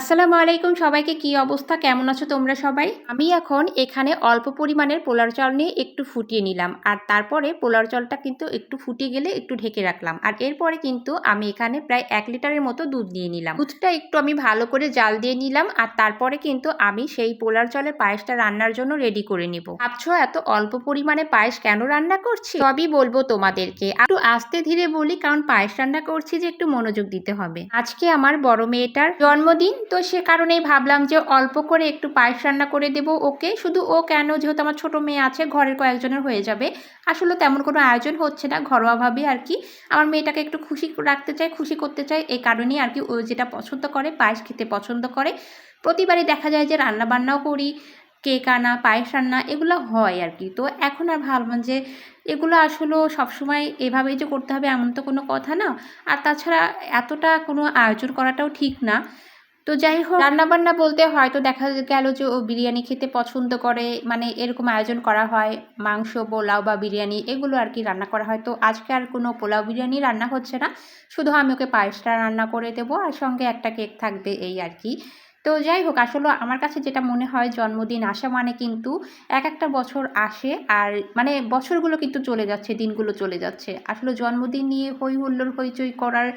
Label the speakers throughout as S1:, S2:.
S1: আসসালামু আলাইকুম সবাইকে, কি অবস্থা? কেমন আছো তোমরা সবাই? আমি এখন এখানে অল্প পরিমাণের পোলার চাল নিয়ে একটু ফুটিয়ে নিলাম। আর তারপরে পোলার চালটা কিন্তু একটু ফুটিয়ে গেলে একটু ঢেকে রাখলাম। আর এরপরে কিন্তু আমি এখানে প্রায় এক লিটারের মতো দুধ নিয়ে নিলাম। দুধটা একটু আমি ভালো করে জাল দিয়ে নিলাম। আর তারপরে কিন্তু আমি সেই পোলার চালের পায়েসটা রান্নার জন্য রেডি করে নিব। ভাবছ এত অল্প পরিমাণে পায়েস কেন রান্না করছি? সবই বলব তোমাদেরকে। একটু আস্তে ধীরে বলি, কারণ পায়েস রান্না করছি যে একটু মনোযোগ দিতে হবে। আজকে আমার বড় মেয়েটার জন্মদিন। তো সে কারণেই ভাবলাম যে অল্প করে একটু পায়েস রান্না করে দেব ওকে। শুধু ও কেন যেহেতু আমার ছোট মেয়ে আছে, ঘরের কয়েকজনের হয়ে যাবে। আসলে তেমন কোনো আয়োজন হচ্ছে না ঘরোয়াভাবে আর কি। আমার মেয়েটাকে একটু খুশি রাখতে চাই, খুশি করতে চাই এই কারণেই আর কি ও যেটা পছন্দ করে, পায়েস খেতে পছন্দ করে। প্রতিবারই দেখা যায় যে রান্না বান্নাও করি, কেক আনা, পায়েস রান্না, এগুলো হয় আর কি। তো এখন আর ভাবলাম যে এগুলো আসলে সবসময় এভাবেই যে করতে হবে এমন তো কোনো কথা না। আর তাছাড়া এতটা কোনো আয়োজন করাটাও ঠিক না। তো যাই হোক। রান্নাবান্না বলতে হয়তো দেখা গেল যে ও বিরিয়ানি খেতে পছন্দ করে মানে এরকম আয়োজন করা হয়, মাংস, পোলাও বা বিরিয়ানি এগুলো আর কি রান্না করা হয়। তো আজকে আর কোনো পোলাও বিরিয়ানি রান্না হচ্ছে না, শুধু আমি ওকে পায়েসটা রান্না করে দেবো আর সঙ্গে একটা কেক থাকবে এই আর কি। তো যাই হোক, আসলে আমার কাছে যেটা মনে হয় জন্মদিন আসা মানে কিন্তু এক একটা বছর আসে আর মানে বছরগুলো কিন্তু চলে যাচ্ছে, দিনগুলো চলে যাচ্ছে। আসলে জন্মদিন নিয়ে হই হুল্লোড়, হইচই করার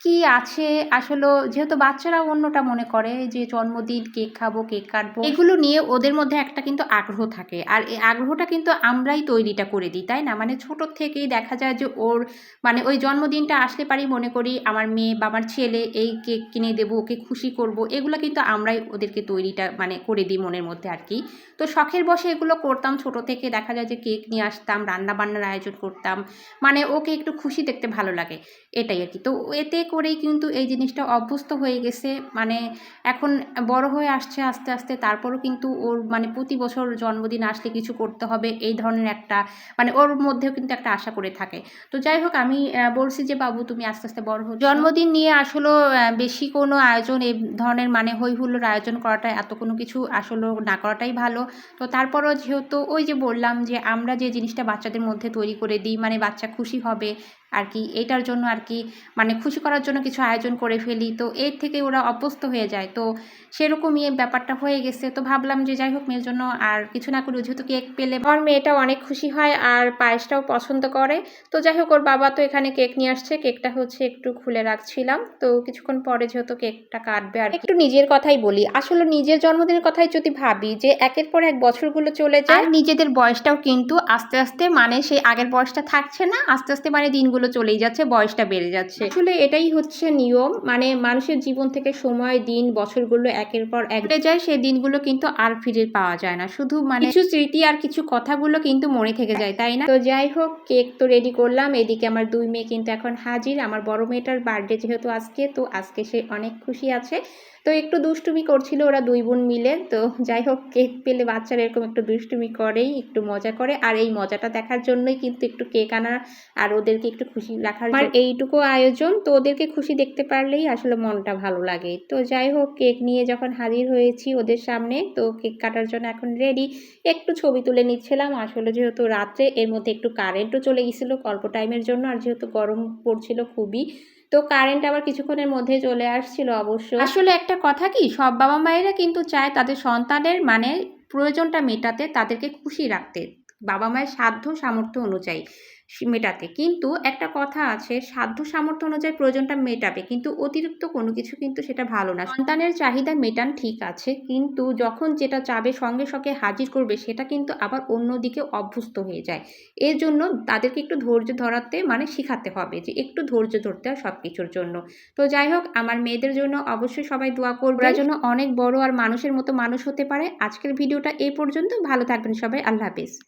S1: কি আছে? আসলে যেহেতু বাচ্চারা অন্যটা মনে করে যে জন্মদিন, কেক খাব, কেক কাটবো, এগুলো নিয়ে ওদের মধ্যে একটা কিন্তু আগ্রহ থাকে। আর এই আগ্রহটা কিন্তু আমরাই তৈরিটা করে দিই, তাই না? মানে ছোট থেকেই দেখা যায় যে ওর মানে ওই জন্মদিনটা আসলে পারি মনে করি আমার মেয়ে বা আমার ছেলে এই কেক কিনে দেবো, ওকে খুশি করব, এগুলো কিন্তু আমরাই ওদেরকে তৈরিটা মানে করে দিই মনের মধ্যে আর কি। তো শখের বসে এগুলো করতাম, ছোট থেকে দেখা যায় যে কেক নিয়ে আসতাম রান্না বান্নার আয়োজন করতাম মানে ওকে একটু খুশি দেখতে ভালো লাগে, এটাই আর কি। তো এতে করেই কিন্তু এই জিনিসটা অভ্যস্ত হয়ে গেছে। মানে এখন বড় হয়ে আসছে আস্তে আস্তে, তারপরও কিন্তু ওর মানে প্রতি বছর জন্মদিন আসলে কিছু করতে হবে, এই ধরনের একটা মানে ওর মধ্যেও কিন্তু একটা আশা করে থাকে। তো যাই হোক, আমি বলছি যে, বাবু, তুমি আস্তে আস্তে বড় হো জন্মদিন নিয়ে আসলে বেশি কোনো আয়োজন এই ধরনের মানে হই হুল্লোর আয়োজন করাটা, এত কোনো কিছু আসলে না করাটাই ভালো। তো তারপরও যেহেতু ওই যে বললাম যে, আমরা যে জিনিসটা বাচ্চাদের মধ্যে তৈরি করে দিই মানে বাচ্চা খুশি হবে আর কি এটার জন্য আর কি মানে খুশি করার জন্য কিছু আয়োজন করে ফেলি। তো এর থেকে ওরা অভ্যস্ত হয়ে যায়। তো সেরকমই ব্যাপারটা হয়ে গেছে। তো ভাবলাম যে যাই হোক, মেয়ের জন্য আর কিছু না করে যেহেতু কেক পেলে আমার মেয়েটা অনেক খুশি হয় আর পায়েসটাও পছন্দ করে। তো যাই হোক, ওর বাবা তো এখানে কেক নিয়ে আসছে। কেকটা হচ্ছে একটু খুলে রাখছিলাম। তো কিছুক্ষণ পরে যেহেতু কেকটা কাটবে আর একটু নিজের কথাই বলি। আসলে নিজের জন্মদিনের কথাই যদি ভাবি যে একের পর এক বছরগুলো চলে যায় নিজেদের বয়সটাও কিন্তু আস্তে আস্তে মানে সেই আগের বয়সটা থাকছে না, আস্তে আস্তে মানে দিনগুলো দিনগুলো চলেই যাচ্ছে বয়সটা বেড়ে যাচ্ছে। আসলে এটাই হচ্ছে নিয়ম মানে মানুষের জীবন থেকে সময় দিন বছরগুলো একের পর এক যায় সেই দিনগুলো কিন্তু আর ফিরে পাওয়া যায় না। শুধু মানে কিছু স্মৃতি আর কিছু কথাগুলো কিন্তু মনে থেকে যায় তাই না? তো যাই হোক কেক তো রেডি করলাম এদিকে আমার দুই মেয়ে কিন্তু এখন হাজির আমার বড় মেয়েটার বার্থডে যেহেতু আজকে তো আজকে সে অনেক খুশি আছে। তো একটু দুষ্টুমি করছিল ওরা দুই বোন মিলে। তো যাই হোক কেক পেলে বাচ্চারা এরকম একটু দুষ্টুমি করেই একটু মজা করে। আর এই মজাটা দেখার জন্যই কিন্তু একটু কেক আনা আর ওদেরকে একটু খুশি রাখার আর এইটুকু আয়োজন তো ওদেরকে খুশি দেখতে পারলেই আসলে মনটা ভালো লাগে। তো যাই হোক কেক নিয়ে যখন হাজির হয়েছি ওদের সামনে তো কেক কাটার জন্য এখন রেডি একটু ছবি তুলে নিচ্ছিলাম। আসলে যেহেতু রাত্রে এর মধ্যে একটু কারেন্টও চলে গেছিল অল্প টাইমের জন্য। আর যেহেতু গরম পড়ছিল খুবই তো কারেন্ট আবার কিছুক্ষণের মধ্যে চলে আসছিল অবশ্য। আসলে একটা কথা কি? সব বাবা মায়েরা কিন্তু চায় তাদের সন্তানের মানে প্রয়োজনটা মেটাতে, তাদেরকে খুশি রাখতে। বাবা মায়ের সাধ্য সামর্থ্য অনুযায়ী। মেটাতে। কিন্তু একটা কথা আছে, সাধ্য সামর্থ্য অনুযায়ী প্রয়োজনটা মেটাবে, কিন্তু অতিরিক্ত কোনো কিছু কিন্তু সেটা ভালো না। সন্তানের চাহিদা মেটান ঠিক আছে, কিন্তু যখন যেটা চাবে সঙ্গে সঙ্গে হাজির করবে, সেটা কিন্তু আবার অন্যদিকে অভ্যস্ত হয়ে যায়। এর জন্য তাদেরকে একটু ধৈর্য ধরাতে মানে শিখাতে হবে যে একটু ধৈর্য ধরতে হয় সব কিছুর জন্য। তো যাই হোক, আমার মেয়েদের জন্য অবশ্যই সবাই দোয়া করবে জন্য অনেক বড় আর মানুষের মতো মানুষ হতে পারে। আজকের ভিডিওটা এই পর্যন্ত। ভালো থাকবেন সবাই। আল্লাহ হাফিজ।